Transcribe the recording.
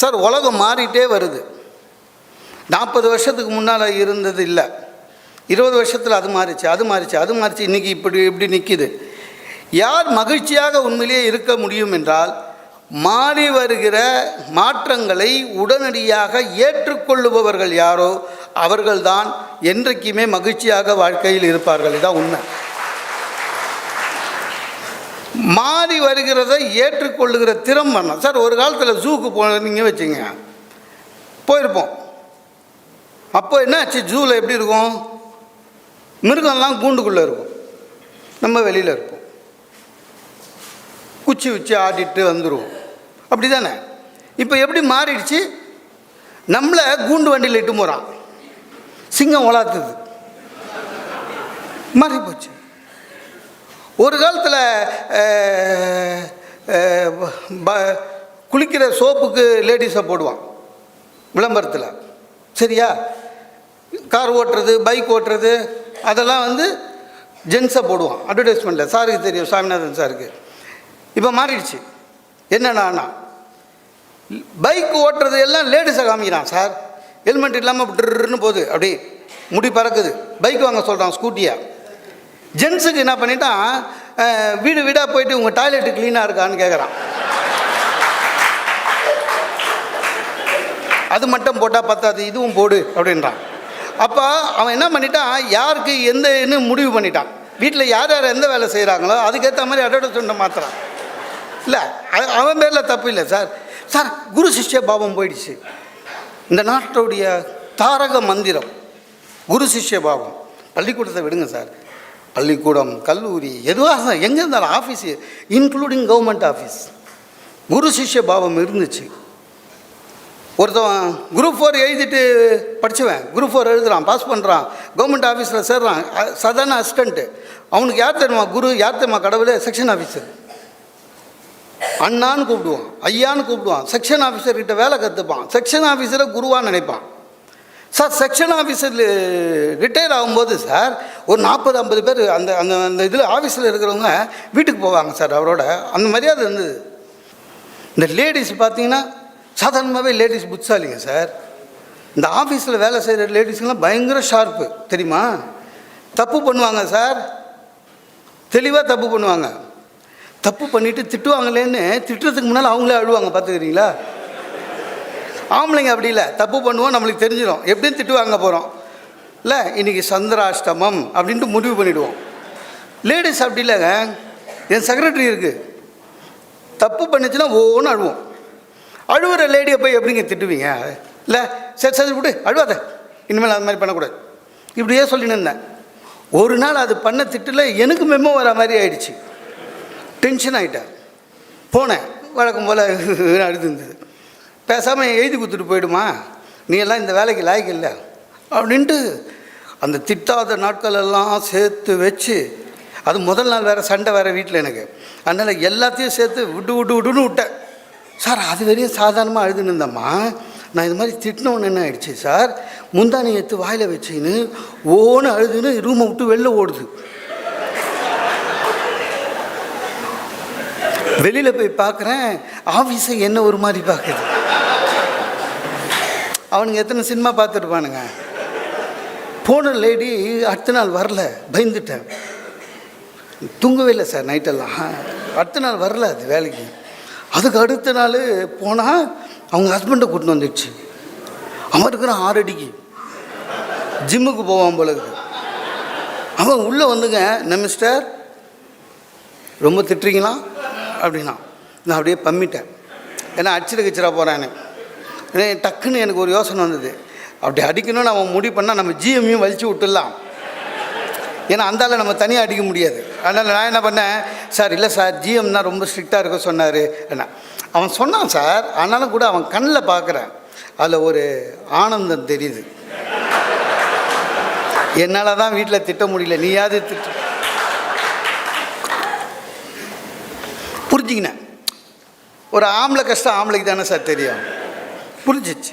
Sir உலகம் மாறிட்டே வருது. நாற்பது வருஷத்துக்கு முன்னால் இருந்தது இல்லை. இருபது வருஷத்தில் அது மாறிச்சு அது மாறிச்சு அது மாறிச்சு இன்றைக்கி இப்படி இப்படி நிற்கிது யார் மகிழ்ச்சியாக உண்மையிலேயே இருக்க முடியும் என்றால் மாறி வருகிற மாற்றங்களை உடனடியாக ஏற்றுக்கொள்ளுபவர்கள் யாரோ அவர்கள்தான் என்றைக்குமே மகிழ்ச்சியாக வாழ்க்கையில் இருப்பார்கள். இதான் உண்மை. மாறி வருகிறதை ஏற்றுக்கொள்ளுகிற திறம் வரணும். சார் ஒரு காலத்தில் ஜூக்கு போனீங்க வச்சுங்க. போயிருப்போம். அப்போ என்னாச்சு? ஜூவில் எப்படி இருக்கும்? மிருகம்லாம் கூண்டுக்குள்ளே இருக்கும். நம்ம வெளியில் இருப்போம். குச்சி வச்சு ஆடிட்டு வந்துடுவோம் அப்படி தானே இப்போ எப்படி மாறிடுச்சு? நம்மளை கூண்டு வண்டியில் இட்டு போகிறான் சிங்கம் உலாத்துது. மாறி போச்சு ஒரு காலத்தில் குளிக்கிற சோப்புக்கு லேடிஸை போடுவான் விளம்பரத்தில். சரியா? கார் ஓட்டுறது பைக் ஓட்டுறது அதெல்லாம் வந்து ஜென்ஸை போடுவான். அட்வர்டைஸ்மெண்ட்டில் சாருக்கு தெரியும் சாமிநாதன் சாருக்கு. இப்போ மாறிடுச்சு. என்னென்னா பைக் ஓட்டுறது எல்லாம் லேடிஸை காமிக்கிறான் சார். ஹெல்மெட் இல்லாமல் ட்ருன்னு போகுது. அப்படி முடி பறக்குது. பைக் வாங்க சொல்கிறான் ஸ்கூட்டியாக ஜென்ஸுக்கு என்ன பண்ணிட்டான் வீடு வீடாக போயிட்டு உங்கள் டாய்லெட்டு க்ளீனாக இருக்கான்னு கேட்குறான் அது மட்டும் போட்டால் பத்தாது இதுவும் போடு அப்படின்றான். அப்போ அவன் என்ன பண்ணிட்டான் யாருக்கு எந்த என்ன முடிவு பண்ணிட்டான். வீட்டில் யார் யார் எந்த வேலை செய்கிறாங்களோ அதுக்கேற்ற மாதிரி அட்வர்டைஸ்மெண்ட்டை மாற்றுறான் இல்லை அது- அவன் பேரில் தப்பு இல்லை சார். சார் குரு சிஷ்ய பாவம் போயிடுச்சு. இந்த நாட்டுடைய தாரக மந்திரம் குரு சிஷ்ய பாவம். பள்ளிக்கூடத்தை விடுங்க சார். பள்ளிக்கூடம் கல்லூரி எதுவாக எங்கே இருந்தாலும் ஆஃபீஸ் இன்க்ளூடிங் கவர்மெண்ட் ஆஃபீஸ் குரு சிஷ்ய பாவம் இருந்துச்சு. ஒருத்தவன் குரூப் ஃபோர் எழுதிட்டு படித்தவன் குரூப் ஃபோர் எழுதுகிறான் பாஸ் பண்ணுறான் கவர்மெண்ட் ஆஃபீஸில் சேர்றான் சாதாரண அசிஸ்டண்ட்டு அவனுக்கு யார் தெரியுமா குரு யார் தெரியுமா கடவுளே? செக்ஷன் ஆஃபீஸர் அண்ணான்னு கூப்பிடுவான் ஐயான்னு கூப்பிடுவான் செக்ஷன் ஆஃபீஸர்கிட்ட வேலை கற்றுப்பான் செக்ஷன் ஆஃபீஸரை குருவான்னு நினைப்பான். சார் செக்ஷன் ஆஃபீஸர் ரிட்டையர் ஆகும்போது சார் ஒரு நாற்பது ஐம்பது பேர் அந்த அந்த அந்த இதில் ஆஃபீஸில் இருக்கிறவங்க வீட்டுக்கு போவாங்க சார் அவரோட. அந்த மரியாதை இருந்தது. இந்த லேடிஸ் பார்த்தீங்கன்னா சாதாரணமாகவே லேடிஸ் புத்தாலிங்க சார். இந்த ஆஃபீஸில் வேலை செய்கிற லேடிஸ்க்கெல்லாம் பயங்கர ஷார்ப்பு தெரியுமா? தப்பு பண்ணுவாங்க சார். தெளிவாக தப்பு பண்ணுவாங்க. தப்பு பண்ணிவிட்டு திட்டுவாங்களேன்னு திட்டுறதுக்கு முன்னால் அவங்களே அழுவாங்க பார்த்துக்கிறீங்களா? ஆம்பளைங்க அப்படி இல்லை. தப்பு பண்ணுவோம் நம்மளுக்கு தெரிஞ்சிடும் எப்படின்னு திட்டு வாங்க போகிறோம் இல்லை இன்றைக்கி சந்திராஷ்டமம் அப்படின்ட்டு முடிவு பண்ணிவிடுவோம் லேடிஸ் அப்படி இல்லைங்க. என் செக்ரட்டரி இருக்குது தப்பு பண்ணுச்சுன்னா ஒவ்வொன்று அழுவோம். அழுவுற லேடியை போய் எப்படிங்க திட்டுவீங்க? இல்லை சரி சரி விட்டு அழுவாத. இனிமேல் அது மாதிரி பண்ணக்கூடாது. இப்படியே சொல்லின்னு இருந்தேன். ஒரு நாள் அது பண்ண திட்டில் எனக்கு மெமோ வர மாதிரி ஆயிடுச்சு. டென்ஷன் ஆகிட்டேன் போனேன். வழக்கம் போல் அழுது இருந்தது. பேசாமல் எழுதி கொடுத்துட்டு போயிடுமா? நீ எல்லாம் இந்த வேலைக்கு லாய்க்கு இல்லை. அப்படின்ட்டு அந்த திட்டாத நாட்கள் எல்லாம் சேர்த்து வச்சு அது முதல் நாள் வேறு சண்டை வேறு வீட்டில் எனக்கு. அதனால் எல்லாத்தையும் சேர்த்து விட்டு விட்டு விட்டுன்னு விட்டேன். சார் அது வரையும் சாதாரணமாக அழுதுன்னு இருந்தம்மா. நான் இது மாதிரி திட்டினோன்னு என்ன ஆயிடுச்சு சார்? முந்தானி எடுத்து வாயில் வச்சுன்னு ஓன்னு அழுதுன்னு ரூமை விட்டு வெளில ஓடுது. வெளியில் போய் பார்க்குறேன் ஆஃபீஸை என்ன ஒரு மாதிரி பார்க்குது? அவனுங்க எத்தனை சினிமா பார்த்துருப்பானுங்க? போன லேடி அடுத்த நாள் வரல பயந்துட்டேன் தூங்கவே இல்லை சார் நைட்டெல்லாம் அடுத்த நாள் வரல அது வேலைக்கு. அதுக்கு அடுத்த நாள் போனால் அவங்க ஹஸ்பண்டை கூட்டின்னு வந்துடுச்சு. அவன் இருக்கிறான் ஆறு அடிக்கு. ஜிம்முக்கு போவான் போல இருக்கு. அவன் உள்ளே வந்துங்க நம்ம மிஸ்டர் ரொம்ப திட்டுறீங்களா? அப்படின்னா நான் அப்படியே பம்மிட்டேன். ஏன்னா அடிச்சிட கிச்சிடா போகிறான்னு ஏன்னா டக்குன்னு எனக்கு ஒரு யோசனை வந்தது. அப்படி அடிக்கணும்னு அவன் முடிவு பண்ணால் நம்ம ஜிஎம்மையும் வலிச்சு விட்டுடலாம். ஏன்னா அந்தால நம்ம தனியாக அடிக்க முடியாது. அதனால் நான் என்ன பண்ணேன்? சார் இல்லை சார் ஜிஎம்னா ரொம்ப ஸ்ட்ரிக்டாக இருக்க சொன்னார். என்ன? அவன் சொன்னான் சார் ஆனாலும் கூட அவன் கண்ணில் பார்க்குறேன் அதில் ஒரு ஆனந்தம் தெரியுது. என்னால் தான் வீட்டில் திட்ட முடியல. நீயாவது திட்ட. புரிஞ்சுக்கினேன். ஒரு ஆம்பளை கஷ்டம் ஆம்பளைக்கு தானே சார் தெரியும். புரிஞ்சிச்சு.